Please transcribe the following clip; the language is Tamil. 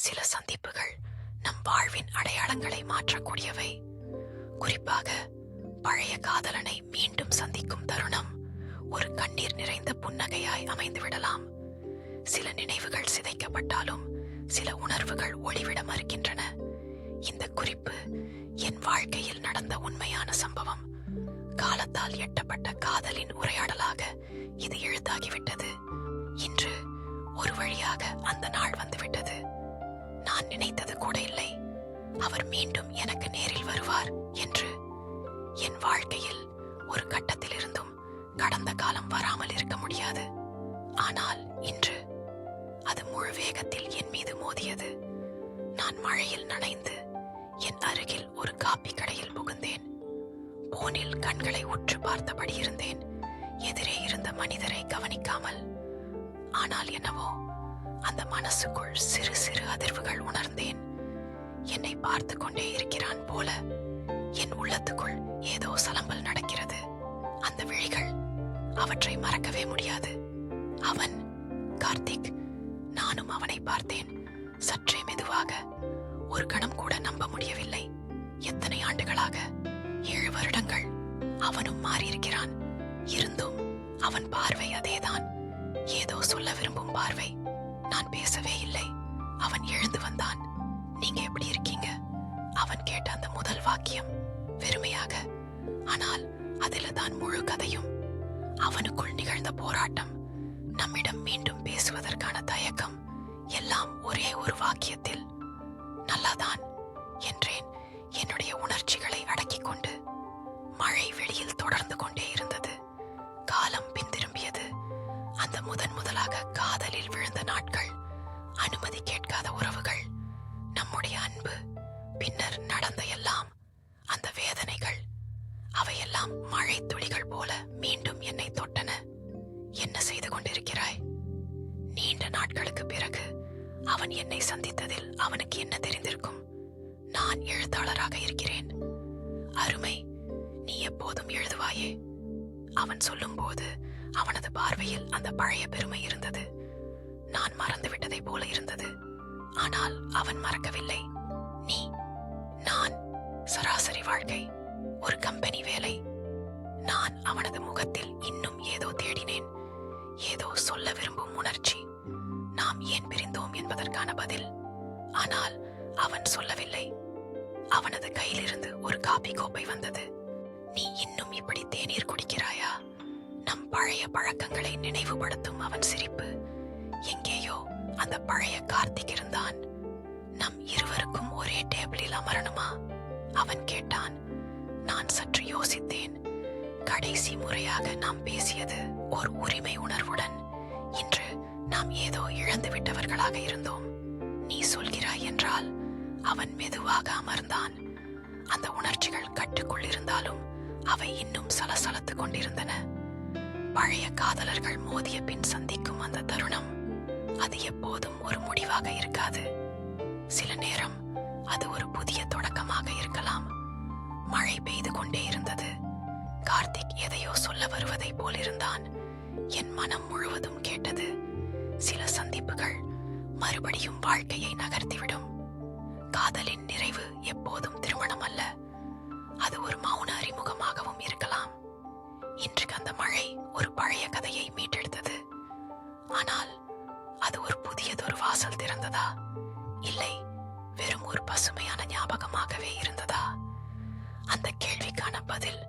சில சந்திப்புகள் நம் வாழ்வின் அடையாளங்களை மாற்றக்கூடியவை. குறிப்பாக பழைய காதலனை மீண்டும் சந்திக்கும் தருணம் ஒரு கண்ணீர் நிறைந்த புன்னகையாய் அமைந்துவிடலாம். சில நினைவுகள் சிதைக்கப்பட்டாலும் சில உணர்வுகள் ஒளிவிட மறுக்கின்றன. இந்த குறிப்பு என் வாழ்க்கையில் நடந்த உண்மையான சம்பவம். காலத்தால் எட்டப்பட்ட காதலின் உரையாடல் நான் நினைத்தது கூட இல்லை. அவர் மீண்டும் எனக்கு நேரில் வருவார் என்று என் வாழ்க்கையில் ஒரு கட்டத்திலிருந்தும் கடந்த காலம் வராமல் இருக்க முடியாது. ஆனால் இன்று அது முழு வேகத்தில் என் மீது மோதியது. நான் மழையில் நனைந்து என் அருகில் ஒரு காப்பி கடையில் புகுந்தேன். போனில் கண்களை உற்று பார்த்தபடி இருந்தேன். எதிரே இருந்த மனிதரை கவனிக்காமல். ஆனால் என்னவோ அந்த மனசுக்குள் சிறு சிறு அதிர்வுகள் உணர்ந்தேன். என்னை பார்த்து கொண்டே இருக்கிறான் போல என் உள்ளத்துக்குள் ஏதோ சலம்பல் நடக்கிறது. அந்த விழிகள் அவற்றை மறக்கவே முடியாது. அவன் கார்த்திக் நானும் அவனை பார்த்தேன். சற்றே மெதுவாக ஒரு கணம் கூட நம்ப முடியவில்லை. எத்தனை ஆண்டுகளாக? ஏழு வருடங்கள். அவனும் மாறியிருக்கிறான். இருந்தும் அவன் பார்வை அதேதான். ஏதோ சொல்ல விரும்பும் பார்வை. ஆனால் அதில் தான் முழு கதையும். அவனுக்குள் நிகழ்ந்த போராட்டம் நம்மிடம் மீண்டும் பேசுவதற்கான தயக்கம் எல்லாம் ஒரே ஒரு வாக்கியத்தில் நல்லாதான் என்றேன் என்னுடைய உணர்ச்சிகளை அடக்கிக் கொண்டு. மழை வெளியில் தொடர்ந்து கொண்டே இருந்தது. காலம் பின்திரும்பியது. அந்த முதன் முதலாக காதலில் விழுந்த நாட்கள் அனுமதி கேட்காத உறவுகள் நம்முடைய அன்பு பின்னர் அவன் என்னை சந்தித்ததில் அவனுக்கு என்ன தெரிந்திருக்கும்? நான் எழுத்தாளராக இருக்கிறேன். அருமை நீ எப்போதும் எழுதுவாயே? அவன் சொல்லும்போது அவனது பார்வையில் அந்த பழைய பெருமை இருந்தது. நான் மறந்து விட்டதை போல இருந்தது. ஆனால் அவன் மறக்கவில்லை. நீ நான் சராசரி வாழ்க்கை ஒரு கம்பெனி வேலை. நான் அவனது அவன் சொல்லவில்லை. அவனது கையிலிருந்து ஒரு காபி கோப்பை வந்தது. நீ இன்னும் இப்படி தேநீர் குடிக்கிறாயா? நம் பழைய பழக்கங்களை நினைவுபடுத்தும் அவன் சிரிப்பு. எங்கேயோ அந்த பழைய கார்த்திக் இருந்தான். நம் இருவருக்கும் ஒரே டேபிளில் அமரணுமா? அவன் கேட்டான். நான் சற்று யோசித்தேன். கடைசி முறையாக நாம் பேசியது ஒரு உரிமை உணர்வுடன். இன்று நாம் ஏதோ இழந்து விட்டவர்களாக இருந்தோம். நீ சொல்கிறாய் என்றால் அவன் மெதுவாக அமர்ந்தான். அந்த உணர்ச்சிகள் கட்டுக்குள் இருந்தாலும் அவை இன்னும் சலசலத்துக் கொண்டிருந்தன. பழைய காதலர்கள் மோதிய பின் சந்திக்கும் அந்த தருணம் அது எப்போதும் ஒரு முடிவாக இருக்காது. சில நேரம் அது ஒரு புதிய தொடக்கமாக இருக்கலாம். மழை பெய்து கொண்டே இருந்தது. கார்த்திக் எதையோ சொல்ல வருவதை போல் இருந்தான் என் மனம் முழுவதும் கேட்டது. சில சந்திப்புகள் மறுபடியும் வாழ்க்கையை நகர்த்திவிடும். காதலின் நிறைவு எப்போதும் திருமணம் அல்ல அது ஒரு மௌன அறிமுகமாகவும் இருக்கலாம். இன்றைக்கு அந்த மழை ஒரு பழைய கதையை மீட்டெடுத்தது. ஆனால் அது ஒரு புதியதொரு வாசல் திறந்ததா? இல்லை வெறும் ஒரு பசுமையான ஞாபகமாகவே இருந்ததா? அந்த கேள்விக்கான பதில்